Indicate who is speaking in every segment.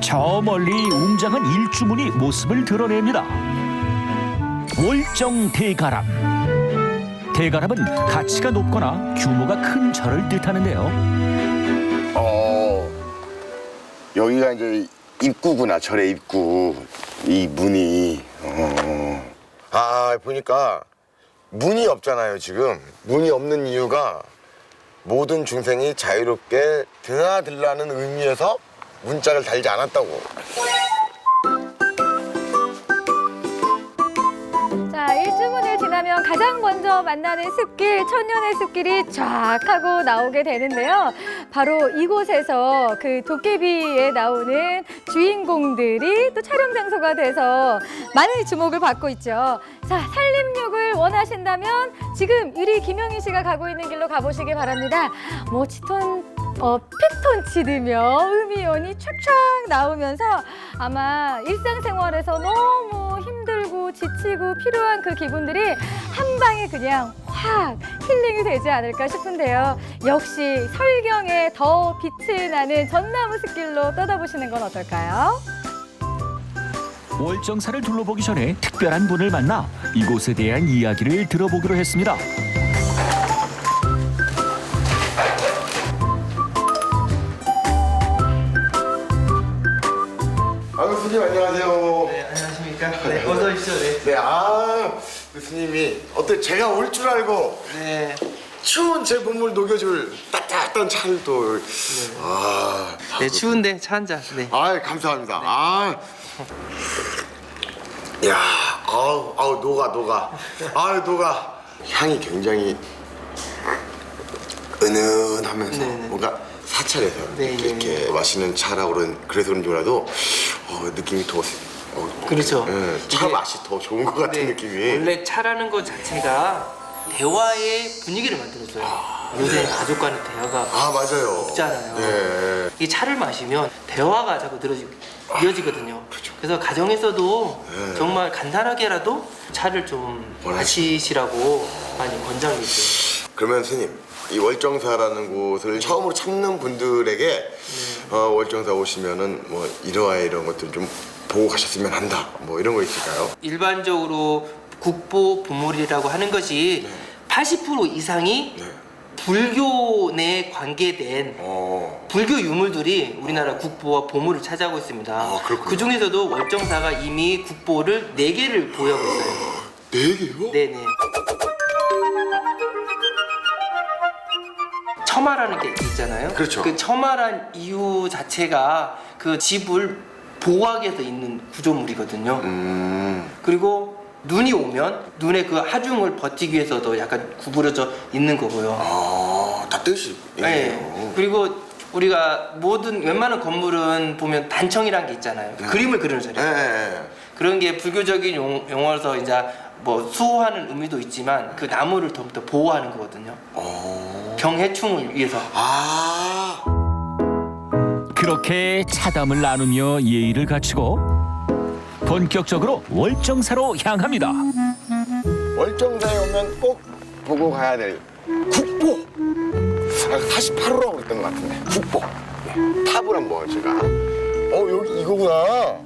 Speaker 1: 저 멀리 웅장한 일주문이 모습을 드러냅니다. 월정 대가람. 대가람은 가치가 높거나 규모가 큰 절을 뜻하는데요.
Speaker 2: 어 여기가 이제 입구구나 절의 입구 이 문이 어. 아 보니까 문이 없잖아요 지금 문이 없는 이유가 모든 중생이 자유롭게 드나들라는 의미에서 문짝을 달지 않았다고
Speaker 3: 자, 일주문을 지나면 가장 먼저 만나는 숲길, 천년의 숲길이 쫙 하고 나오게 되는데요. 바로 이곳에서 그 도깨비에 나오는 주인공들이 또 촬영 장소가 돼서 많은 주목을 받고 있죠. 자, 산림욕을 원하신다면 지금 유리 김영희 씨가 가고 있는 길로 가보시기 바랍니다. 뭐 치톤 어, 픽톤 치드며 음이온이 촥촥 나오면서 아마 일상생활에서 너무 힘들고 지치고 필요한 그 기분들이 한 방에 그냥 확 힐링이 되지 않을까 싶은데요. 역시 설경에 더 빛이 나는 전나무 숲길로 떠나보시는 건 어떨까요?
Speaker 1: 월정사를 둘러보기 전에 특별한 분을 만나 이곳에 대한 이야기를 들어보기로 했습니다.
Speaker 2: 아유 스님 안녕하세요
Speaker 4: 네, 안녕하십니까? 네, 어서 오십시오. 네.
Speaker 2: 네아 스님이 어때 제가 올 줄 알고
Speaker 4: 네.
Speaker 2: 추운 제 몸을 녹여줄 따뜻한 차를 또 아,
Speaker 4: 네, 추운데 차 한 잔. 네.
Speaker 2: 아 감사합니다. 아, 야, 아우, 아우 녹아 녹아, 아우 녹아. 향이 굉장히 은은하면서
Speaker 4: 네네.
Speaker 2: 뭔가 사찰에서
Speaker 4: 네,
Speaker 2: 이렇게
Speaker 4: 네.
Speaker 2: 마시는 차라고 그런 그래서 그런지 몰라도 어, 느낌이 더 어,
Speaker 4: 그렇죠.
Speaker 2: 예, 차
Speaker 4: 이게-
Speaker 2: 맛이 더 좋은 것 같은
Speaker 4: 네,
Speaker 2: 느낌이.
Speaker 4: 원래 차라는 것 자체가 대화의 분위기를 만들어줘요. 요새 가족과는 대화가
Speaker 2: 아 맞아요.
Speaker 4: 없잖아요.
Speaker 2: 네.
Speaker 4: 이 차를 마시면 대화가 자꾸 늘어지, 이어지거든요. 그래서 가정에서도
Speaker 2: 네.
Speaker 4: 정말 간단하게라도 차를 좀
Speaker 2: 원하시-
Speaker 4: 마시시라고 많이 권장해줘요.
Speaker 2: 그러면 스님 이 월정사라는 곳을 처음으로 찾는 분들에게
Speaker 4: 네.
Speaker 2: 어, 월정사 오시면은 뭐 이러와 이런 것들 좀 보고 가셨으면 한다 뭐 이런 거 있을까요?
Speaker 4: 일반적으로 국보 보물이라고 하는 것이 80% 이상이
Speaker 2: 네.
Speaker 4: 불교 내 관계된
Speaker 2: 어.
Speaker 4: 불교 유물들이 우리나라 국보와 보물을 차지하고 있습니다.
Speaker 2: 아, 그렇군요.
Speaker 4: 그 중에서도 월정사가 이미 국보를 4개를 보유하고 있어요.
Speaker 2: 네 개요?
Speaker 4: 네네. 첨화라는 게 있잖아요.
Speaker 2: 그렇죠.
Speaker 4: 그 첨화란 이유 자체가 그 집을 보호하기 위해서 있는 구조물이거든요.
Speaker 2: 음.
Speaker 4: 그리고 눈이 오면 눈의 그 하중을 버티기 위해서도 약간 구부러져 있는 거고요.
Speaker 2: 아, 다 뜻이
Speaker 4: 네.
Speaker 2: 있네요.
Speaker 4: 그리고 우리가 모든 웬만한 건물은 보면 단청이란 게 있잖아요.
Speaker 2: 네.
Speaker 4: 그림을 그리는.
Speaker 2: 네. 네.
Speaker 4: 그런 게 불교적인 용, 용어로서 이제 뭐 수호하는 의미도 있지만 그 나무를 더욱더 보호하는 거거든요.
Speaker 2: 어.
Speaker 4: 경해충을 위해서.
Speaker 2: 아.
Speaker 1: 그렇게 차담을 나누며 예의를 갖추고 본격적으로 월정사로 향합니다.
Speaker 2: 월정사에 오면 꼭 보고 가야 될 국보. 아, 48호라고 그랬던 것 같은데. 국보. 네. 탑을 한번 제가. 어, 여기 이거구나.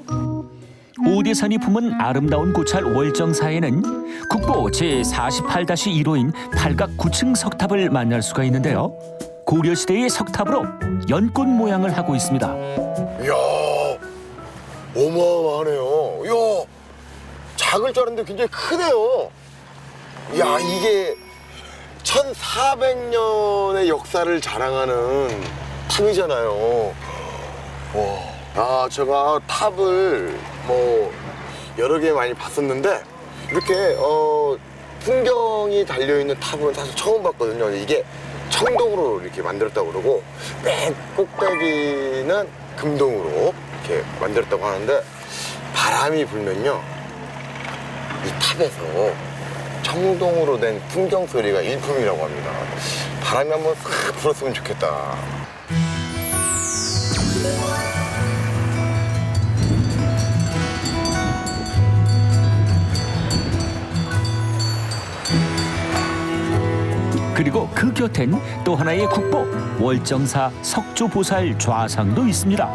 Speaker 1: 오대산이 품은 아름다운 고찰 월정사에는 국보 제48-1호인 팔각 9층 석탑을 만날 수가 있는데요. 고려시대의 석탑으로 연꽃 모양을 하고 있습니다.
Speaker 2: 이야, 어마어마하네요. 이야, 작을 줄 알았는데 굉장히 크네요. 이야, 이게 1400년의 역사를 자랑하는 탑이잖아요. 와, 아, 제가 탑을 뭐 여러 개 많이 봤었는데 이렇게 어 풍경이 달려 있는 탑은 사실 처음 봤거든요. 이게 청동으로 이렇게 만들었다고 그러고 맨 꼭대기는 금동으로 이렇게 만들었다고 하는데 바람이 불면요 이 탑에서 청동으로 된 풍경 소리가 일품이라고 합니다. 바람이 한번 싹 불었으면 좋겠다.
Speaker 1: 그리고 그 곁엔 또 하나의 국보 월정사 석조보살 좌상도 있습니다.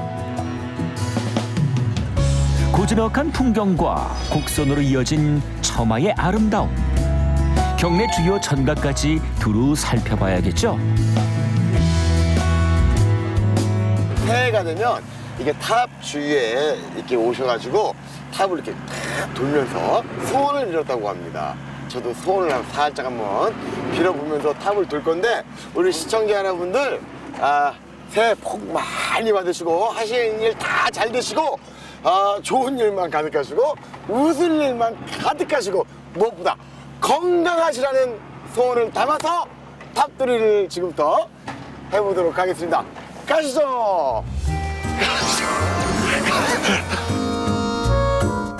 Speaker 1: 고즈넉한 풍경과 곡선으로 이어진 처마의 아름다움. 경내 주요 전각까지 두루 살펴봐야겠죠.
Speaker 2: 새해가 되면 이게 탑 주위에 이렇게 오셔가지고 탑을 이렇게 탁 돌면서 소원을 빌었다고 합니다. 저도 소원을 한- 살짝 한번 빌어보면서 탑을 돌 건데 우리 시청자 여러분들 아, 새해 복 많이 받으시고 하시는 일 다 잘 되시고 아, 좋은 일만 가득하시고 웃을 일만 가득하시고 무엇보다 건강하시라는 소원을 담아서 탑돌이를 지금부터 해보도록 하겠습니다. 가시죠.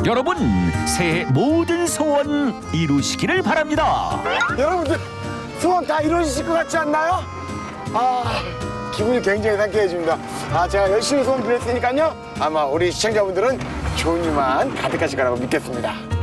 Speaker 1: 여러분 새해 모든 소원 이루시기를 바랍니다.
Speaker 2: 여러분들 소원 다 이루어지실 것 같지 않나요? 아 기분이 굉장히 상쾌해집니다. 아 제가 열심히 소원 빌었으니까요. 아마 우리 시청자분들은 좋은 일만 가득하실 거라고 믿겠습니다.